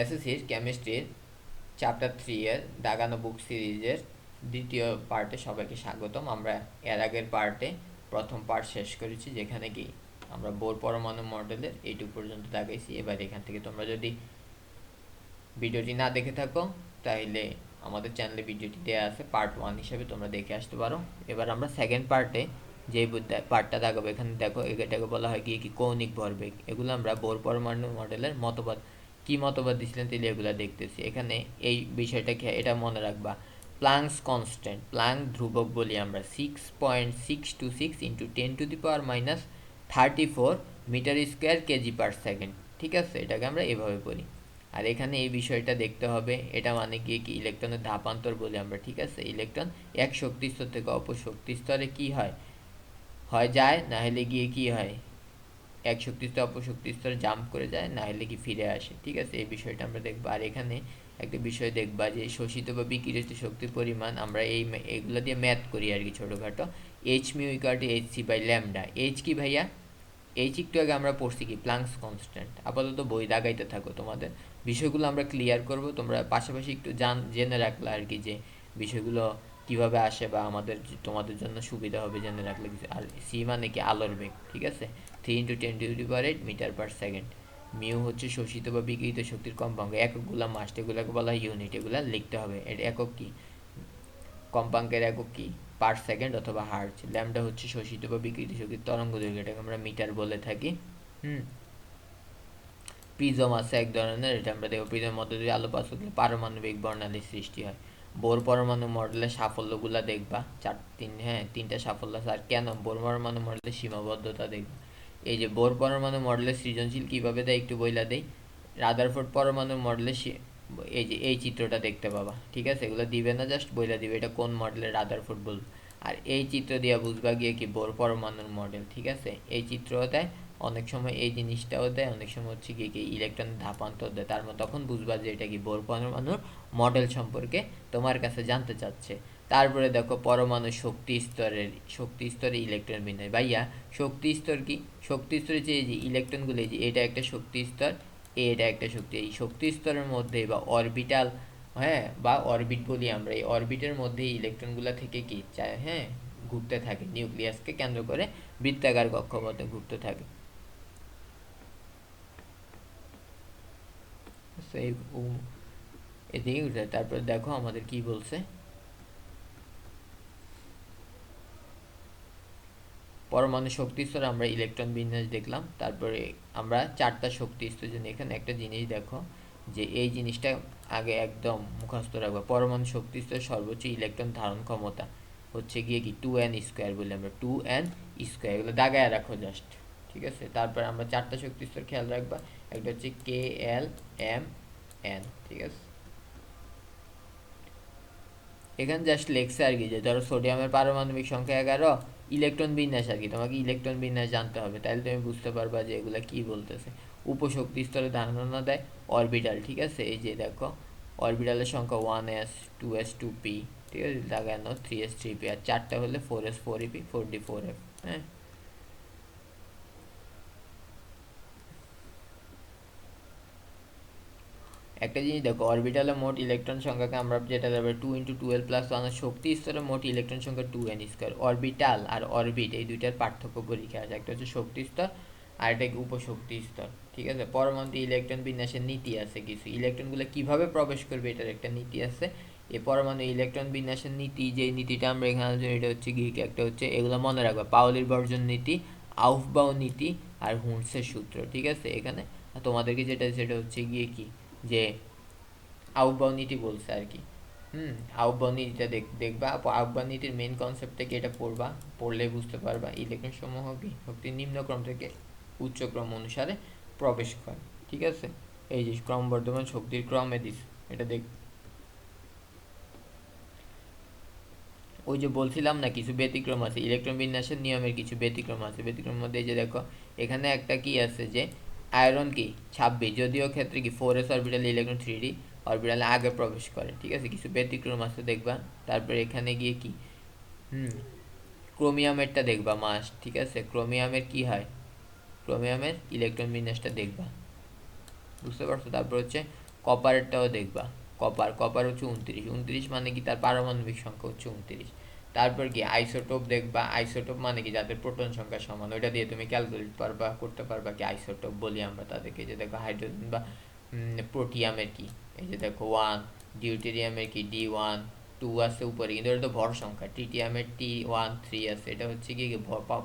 এসএসসির কেমিস্ট্রির chapter three এর দাগানো বুক সিরিজের দ্বিতীয় পার্টে সবাইকে স্বাগতম। আমরা এর আগের পার্টে প্রথম পার্ট শেষ করেছি, যেখানে কি আমরা বোর পরমাণু মডেলের এইটুক পর্যন্ত দাগাইছি। এবার এখান থেকে তোমরা যদি ভিডিওটি না দেখে থাকো তাহলে আমাদের চ্যানেলে ভিডিওটি দেওয়া আছে, পার্ট ওয়ান হিসেবে তোমরা দেখে আসতে পারো। এবার আমরা সেকেন্ড পার্টে যে পার্টটা দেখাবো এখানে দেখো এটাকে বলা হয় কি কি কৌণিক ভরবেগ। এগুলো আমরা বোর পরমাণু মডেলের মতবাদ কি মতবাদ তাহলে এগুলো দেখতেছি। এখানে এই বিষয়টা খেয়ে এটা মনে রাখবা। প্লাংস কনস্ট্যান্ট প্লাং ধ্রুবক বলি আমরা six point six two six into ten to the power minus thirty four metre square KG per second ঠিক আছে? এটাকে আমরা এভাবে বলি। আর এখানে এই বিষয়টা দেখতে হবে, এটা মানে গিয়ে কি ইলেকট্রনের ধাপান্তর বলি আমরা, ঠিক আছে? ইলেকট্রন এক শক্তিস্তর থেকে অপর শক্তি স্তরে কি হয়? হয় যায়, না হলে গিয়ে কি হয়? এক শক্তি স্তর, অপর শক্তি স্তরে জাম্প করে যায় না হলে কি ফিরে আসে? ঠিক আছে, এই বিষয়টা আমরা দেখব। আর এখানে একটা বিষয় দেখবা যে, শোষিত বা বিকিরিত শক্তির পরিমাণ আমরা এই এগুলো দিয়ে ম্যাথ করি আর কি ছোটোখাটো। H mu Iker to H C by lambda H কি ভাইয়া? এইচ একটু আগে আমরা পড়ছি কি? প্লাংস কনস্ট্যান্ট আপাতত বই দাগাইতে থাকো তোমাদের। বিষয়গুলো আমরা ক্লিয়ার করব। তোমরা পাশাপাশি একটু জান জেনে রাখলে আর কি যে, বিষয়গুলো কীভাবে আসে বা আমাদের তোমাদের জন্য সুবিধা হবে জেনে রাখলে কিছু। আর সি মানে কি? আলোর বেগ, ঠিক আছে? Three into ten to the power eight metre per second mu হচ্ছে শোষিত বা বিকৃত শক্তির কম্পাঙ্ক। এককগুলো মাস্ট এগুলোকে বলা হয় ইউনিট এগুলো লিখতে হবে। এর একক কি? কম্পাঙ্কের একক কি? পার সেকেন্ড অথবা হার্জ ল্যামডা হচ্ছে শোষিত বা বিকৃত শক্তির তরঙ্গ দৈর্ঘ্য। এটাকে আমরা মিটার বলে থাকি। হুম? প্রিজম আছে এক ধরনের। এটা আমরা দেখব। প্রিজমের মধ্যে যদি আলো পাস করলে পারমাণবিক বর্ণালীর সৃষ্টি হয়। বোর পরমাণু মডেলের সাফল্যগুলো দেখবা। চার, তিন হ্যাঁ তিনটা সাফল্য আছে। আর কেন বোর পরমাণু মডেলের সীমাবদ্ধতা দেখবা? এই যে বোর পরমাণু মডেলের সৃজনশীল কীভাবে দেয় একটু বইলা দেই। রাদারফোর্ড পরমাণু মডেলের এই যে, এই চিত্রটা দেখতে পাবা। ঠিক আছে? এগুলো দিবে না, জাস্ট বইলা দিবে এটা কোন মডেলের রাদারফোর্ড বলব আর এই চিত্র দিয়ে বুঝবা গিয়ে কি বোর পরমাণুর মডেল, ঠিক আছে? এই চিত্রও দেয় অনেক সময় এই জিনিসটাও দেয়, অনেক সময় হচ্ছে কি কি ইলেকট্রন ধাপান্তর দেয়। তার তখন বুঝবা যে এটা কি বোর পরমাণুর মডেল সম্পর্কে তোমার কাছে জানতে চাচ্ছে। তারপরে দেখো পরমাণু শক্তি স্তরের, শক্তি স্তরে ইলেকট্রন বিন্যাস। ভাইয়া, শক্তি স্তর কি? শক্তি স্তরে যে এই যে ইলেকট্রনগুলো এই যে এটা একটা শক্তি স্তর, এটা একটা শক্তি। এই শক্তি স্তরের মধ্যে বা অরবিটাল হ্যাঁ বা অরবিট বলি আমরা, এই অরবিটের মধ্যে ইলেকট্রনগুলো থেকে কি চায় হ্যাঁ ঘুরতে থাকে নিউক্লিয়াসকে কেন্দ্র করে বৃত্তাকার কক্ষপথে ঘুরতে থাকে। এদিকে উঠে তারপর দেখো আমাদের কি বলছে। পরমাণু শক্তি স্তর আমরা ইলেকট্রন বিন্যাস দেখলাম। তারপরে আমরা চারটা শক্তি স্তর জন্য এখানে একটা জিনিস দেখো, যে এই জিনিসটা আগে একদম মুখস্থ রাখব। পরমাণু শক্তি স্তর সর্বোচ্চ ইলেকট্রন ধারণ ক্ষমতা হচ্ছে গিয়ে কি? টু এন স্কোয়ার বলি আমরা টু এন স্কোয়ার এগুলো দাগায় রাখো জাস্ট ঠিক আছে? তারপর আমরা চারটা শক্তি স্তর খেয়াল রাখবা। একটা হচ্ছে কে এল এম এন ঠিক আছে? এখানে জাস্ট লেখছে আর কি যে, ধরো সোডিয়ামের পারমাণবিক সংখ্যা এগারো ইলেকট্রন বিন্যাস আর কি। তোমাকে ইলেকট্রন বিন্যাস জানতে হবে, তাহলে তুমি বুঝতে পারবা যে এগুলো কি বলতেছে। উপশক্তি স্তরে ধারণা দেয় অরবিটাল ঠিক আছে? এই যে দেখো অরবিটালের সংখ্যা one S two S two P ঠিক আছে? লাগানো থ্রি এস থ্রি পি আর চারটা হলে four S four P four D four F হ্যাঁ? একটা জিনিস দেখো অরবিটালে মোট ইলেকট্রন সংখ্যাকে আমরা যেটা দেবো two into twelve plus one শক্তি স্তরে মোট ইলেকট্রন সংখ্যা টু এন স্কোয়ার অরবিটাল আর অরবিট এই দুইটার পার্থক্য পরীক্ষা আছে। একটা হচ্ছে শক্তি স্তর আর একটা উপশক্তি স্তর, ঠিক আছে? পরমাণু ইলেকট্রন বিন্যাসের নীতি আছে কিছু। ইলেকট্রনগুলো কীভাবে প্রবেশ করবে এটার একটা নীতি আছে। এই পরমাণু ইলেকট্রন বিন্যাসের নীতি যে নীতিটা আমরা এখানে এটা হচ্ছে কি একটা হচ্ছে, এগুলো মনে রাখবা পাওলির বর্জন নীতি আউফবাউ নীতি আর হুন্সের সূত্র, ঠিক আছে? এখানে তোমাদেরকে যেটা সেটা হচ্ছে গিয়ে কি? যে আহ্বান নীতি বলছে আর কি। হুম আহ্বান নীতিটা দেখ, দেখবা আহ্বান নীতির মেন কনসেপ্ট থেকে এটা পড়বা পড়লে বুঝতে পারবা ইলেকট্রন সমূহ কি? শক্তির নিম্নক্রম থেকে উচ্চক্রম অনুসারে প্রবেশ করে, ঠিক আছে? এই যে ক্রম ক্রমবর্ধমান শক্তির ক্রমে দিস এটা দেখ। ওই যে বলছিলাম না, কিছু ব্যতিক্রম আছে ইলেকট্রন বিন্যাসের নিয়মের কিছু ব্যতিক্রম আছে, ব্যতিক্রম মধ্যে যে দেখো, এখানে একটা কি আছে যে আয়রন কি? ছাব্বিশ। যদিও ক্ষেত্রে কি? Four S orbital electron three D অরবিটালে আগে প্রবেশ করে, ঠিক আছে? কিছু ব্যতিক্রম আছে, দেখবা। তারপরে এখানে গিয়ে কি? হুম, ক্রোমিয়ামেরটা দেখবা, মাস, ঠিক আছে? ক্রোমিয়ামের কি হয়? ক্রোমিয়ামের ইলেকট্রন বিন্যাসটা দেখবা। বুঝতে পারছ? তারপর হচ্ছে কপারেরটাও দেখবা। কপার কপার হচ্ছে উনত্রিশ। উনত্রিশ মানে কি? তার পারমাণবিক সংখ্যা হচ্ছে উনত্রিশ। তারপর কি আইসোটোপ দেখবা আইসোটোপ মানে কি? যাদের প্রোটন সংখ্যা সমান, ওইটা দিয়ে তুমি ক্যালকুলেট পারবা, করতে পারবা কি? আইসোটোপ বলি আমরা তাদেরকে যে দেখো হাইড্রোজেন বা প্রোটিয়ামের কি? এই যে দেখো ওয়ান ডিউটেরিয়ামের কি? ডি ওয়ান টু আছে উপরে, কিন্তু ওটা তো ভর সংখ্যা। টিটিএমের টি ওয়ান থ্রি আছে, এটা হচ্ছে কি?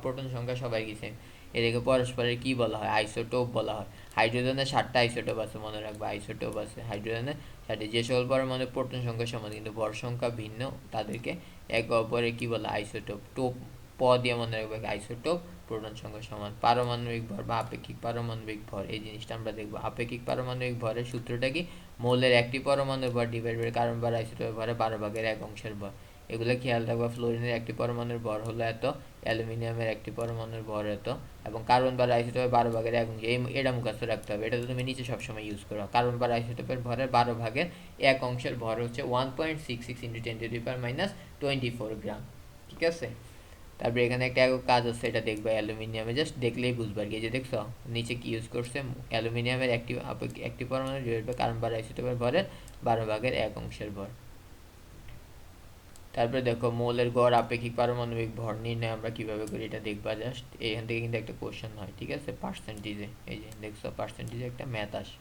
প্রোটন সংখ্যা সবাই কি সেম এটাকে পরস্পরের কি বলা হয়? আইসোটোপ বলা হয়। হাইড্রোজেনের সাতটা আইসোটোপ আছে মনে রাখবে। আইসোটোপ আছে হাইড্রোজেনের সাথে যে সকল পরমাণু প্রোটন সংখ্যা সমান, কিন্তু ভর সংখ্যা ভিন্ন। তাদেরকে একে অপরে কি বলে আইসোটোপ। টোপ প দিয়ে মনে রাখবে আইসোটোপ প্রোটন সংখ্যা সমান। পারমাণবিক ভর বা আপেক্ষিক পারমাণবিক ভর। এই জিনিসটা আমরা দেখব। আপেক্ষিক পারমাণবিক ভরের সূত্রটা কি? মৌলের একটি পরমাণুর ভর ডিভাইড বাই কার্বন বার আইসোটোপের ভরে বারো ভাগের এক অংশের ভর। এগুলো খেয়াল রাখবা ফ্লোরিনের একটি পরমাণুর ভর হলো এত। অ্যালুমিনিয়ামের একটি পরমাণুর ভর এত এবং কার্বন বার আইসোটোপের বারো ভাগের এক অংশ এই এটা মুখস্থ রাখতে হবে। এটা তো তুমি নিচে সবসময় ইউজ করো। কার্বন বার আইসোটোপের ভরের বারো ভাগের এক অংশের ভর হচ্ছে one point six six into ten to power minus twenty four gram ঠিক আছে? তারপরে এখানে একটা কাজ আছে, এটা দেখবে অ্যালুমিনিয়ামে। জাস্ট দেখলেই বুঝবে আর কি। যে দেখছ, নিচে কি ইউজ করছে? অ্যালুমিনিয়ামের একটি একটি পরমাণু ডিভাইড বাই কার্বন বার আইসোটোপের ভরের বারো ভাগের এক অংশের ভর। তারপরে দেখো মৌলের গড় আপেক্ষিক পারমাণবিক ভর নির্ণয় আমরা কীভাবে করি এটা দেখবা জাস্ট এখান থেকে কিন্তু একটা কোশ্চেন হয়, ঠিক আছে? পার্সেন্টেজে এই যে, দেখছ পার্সেন্টেজে একটা ম্যাথ আসে।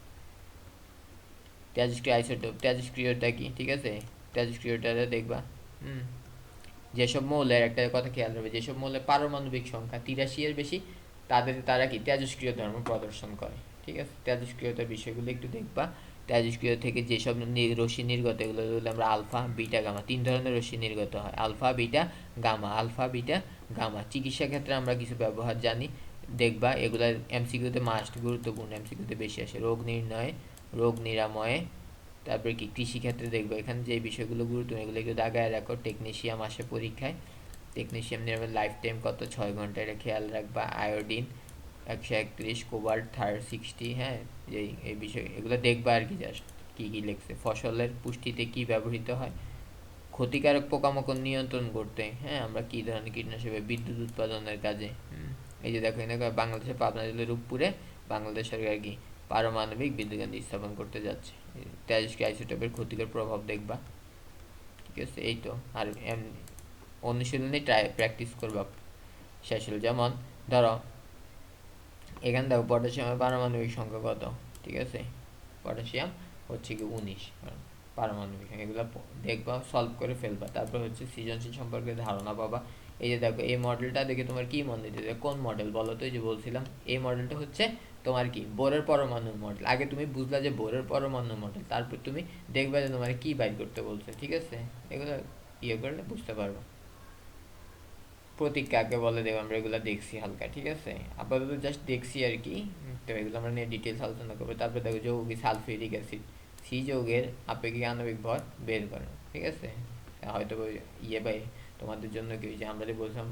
তেজস্ক্রিয় আইসোটোপ তেজস্ক্রিয়টা কি, ঠিক আছে? তেজস্ক্রিয়টা দেখবা, হুম? যেসব মৌলের একটা কথা খেয়াল রাখবে, যেসব মৌলের পারমাণবিক সংখ্যা তিরাশি এর বেশি, তাদের তারা কি, তেজস্ক্রিয় ধর্ম প্রদর্শন করে, ঠিক আছে? তেজস্ক্রিয়তার বিষয়গুলো একটু দেখবা। তেজস্ক্রিয় থেকে যেসব রশ্মি নির্গত, এগুলো হলো আমরা আলফা, বিটা, গামা, তিন ধরনের রশ্মি নির্গত হয়। Alpha, beta, gamma, alpha, beta, gamma. চিকিৎসা ক্ষেত্রে আমরা কিছু ব্যবহার জানি। দেখবা, এগুলা এমসিকিউতে মাস্ট গুরুত্বপূর্ণ। এমসিকিউতে বেশি আসে। রোগ নির্ণয়, রোগ নিরাময়ে। তারপরে কি কৃষিক্ষেত্রে দেখব, এখানে যে বিষয়গুলো গুরুত্বপূর্ণ, এগুলো একটু দাগায় রাখো। টেকনিশিয়াম আসে পরীক্ষায়। টেকনিশিয়াম নিরাময় লাইফ টাইম কত? ছয় ঘণ্টা, এটা খেয়াল রাখবা। আয়োডিন একশো একত্রিশ কোবাল্ট থার্ড সিক্সটি হ্যাঁ যে এই বিষয়, এগুলো দেখবা আর কি জাস্ট কী কী লিখছে। ফসলের পুষ্টিতে কি ব্যবহৃত হয়? ক্ষতিকারক পোকামাকড় নিয়ন্ত্রণ করতে হ্যাঁ আমরা কী ধরনের কীটনাশক বিদ্যুৎ উৎপাদনের কাজে এই যে দেখো এখানে বাংলাদেশের পাবনা জেলার রূপপুরে বাংলাদেশ সরকার কি পারমাণবিক বিদ্যুৎ কেন্দ্র স্থাপন করতে যাচ্ছে। তেজস্ক্রিয় আইসোটোপের ক্ষতিকর প্রভাব দেখবা। ঠিক আছে, এই তো, আর এম- অনুশীলনী ট্রাই প্র্যাকটিস করবা। শেষ হলো, যেমন ধরো এখানে দেখো পটাশিয়ামের পারমাণবিক সংখ্যা কত? ঠিক আছে? পটাশিয়াম হচ্ছে কি উনিশ। পারমাণবিক এগুলো দেখবা সলভ করে ফেলবা। তারপর হচ্ছে সৃজনশীল সম্পর্কে ধারণা পাবা। এই যে দেখো, এই মডেলটা দেখে তোমার কি মনে দিতে কোন মডেল বলো তো? এই যে বলছিলাম, এই মডেলটা হচ্ছে তোমার কি? বোরের পরমাণু মডেল আগে তুমি বুঝলা যে বোরের পরমাণু মডেল তারপর তুমি দেখবা যে তোমার কি বাইর করতে বলছে। ঠিক আছে? এগুলো ইয়ে করলে বুঝতে পারবা। প্রতীক কাকে বলে দেব, আমরা এগুলো দেখছি হালকা, ঠিক আছে? আপাতত জাস্ট দেখছি আর কি। তো এগুলো আমরা নিয়ে ডিটেলস আলোচনা করব। তারপরে দেখো যৌগিক, সালফিউরিক অ্যাসিড সি যৌগের আপেক্ষিক আণবিক ভর বের করো, ঠিক আছে? হয়তো ইয়ে বাই তোমাদের জন্য কি যে আমরা যে বলছিলাম,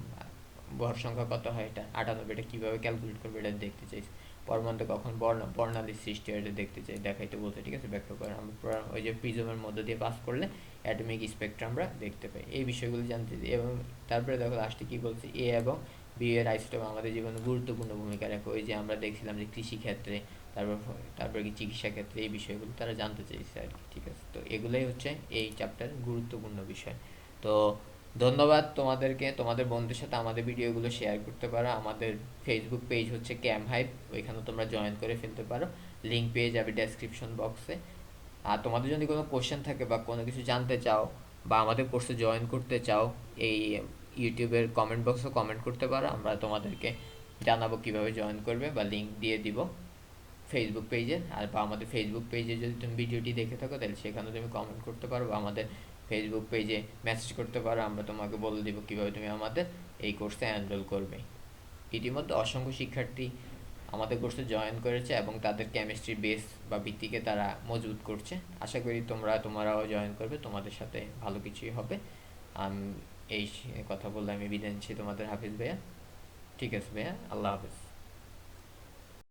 ভর সংখ্যা কত হয় এটা? আটানব্বই এটা কীভাবে ক্যালকুলেট করবে এটা দেখতে চাইছি। পরমাণুতে কখন বর্ণ বর্ণালীর সৃষ্টি হয় এটা দেখতে চাই, দেখাইতে বলতে ঠিক আছে? ব্যাখ্যা করে আমরা ওই যে প্রিজমের মধ্যে দিয়ে পাস করলে অ্যাটমিক স্পেকট্রাম আমরা দেখতে পাই। এই বিষয়গুলো জানতে এবং তারপরে দেখো লাস্টে কী বলছে? এ এবং বি এর আইসোটোপ আমাদের জীবনে গুরুত্বপূর্ণ ভূমিকা রাখে। ওই যে আমরা দেখছিলাম যে কৃষিক্ষেত্রে তারপর তারপরে কি চিকিৎসা ক্ষেত্রে এই বিষয়গুলো তারা জানতে চাইছে আর কি, ঠিক আছে? তো এগুলোই হচ্ছে এই চ্যাপ্টারের গুরুত্বপূর্ণ বিষয়। তো ধন্যবাদ তোমাদেরকে, তোমাদের বন্ধুদের সাথে আমাদের ভিডিওগুলো শেয়ার করতে পারো। আমাদের ফেসবুক পেজ হচ্ছে ক্যাম হাইপ ওইখানে তোমরা জয়েন করে ফেলতে পারো। লিঙ্ক পেয়ে যাবে ডেসক্রিপশন বক্সে আর তোমাদের যদি কোনো কোশ্চেন থাকে বা কোনো কিছু জানতে চাও বা আমাদের কোর্সে জয়েন করতে চাও, এই ইউটিউবের কমেন্ট বক্সে কমেন্ট করতে পারো। আমরা তোমাদেরকে জানাব কীভাবে জয়েন করবে বা লিঙ্ক দিয়ে দিব ফেসবুক পেজে আর বা আমাদের ফেসবুক পেজে যদি তুমি ভিডিওটি দেখে থাকো, তাহলে সেখানে তুমি কমেন্ট করতে পারো বা আমাদের ফেসবুক পেজে মেসেজ করতে পারো, আমরা তোমাকে বলে দেবো কীভাবে তুমি আমাদের এই কোর্সে এনরোল করবে। ইতিমধ্যে অসংখ্য শিক্ষার্থী আমাদের কোর্সে জয়েন করেছে এবং তাদের কেমিস্ট্রি বেস বা ভিত্তিকে তারা মজবুত করছে। আশা করি তোমরা, তোমরাও জয়েন করবে, তোমাদের সাথে ভালো কিছুই হবে। আমি এই কথা বললে আমি বিদায় নিচ্ছি তোমাদের হাফিজ ভাইয়া। ঠিক আছে ভাইয়া, আল্লাহ হাফিজ।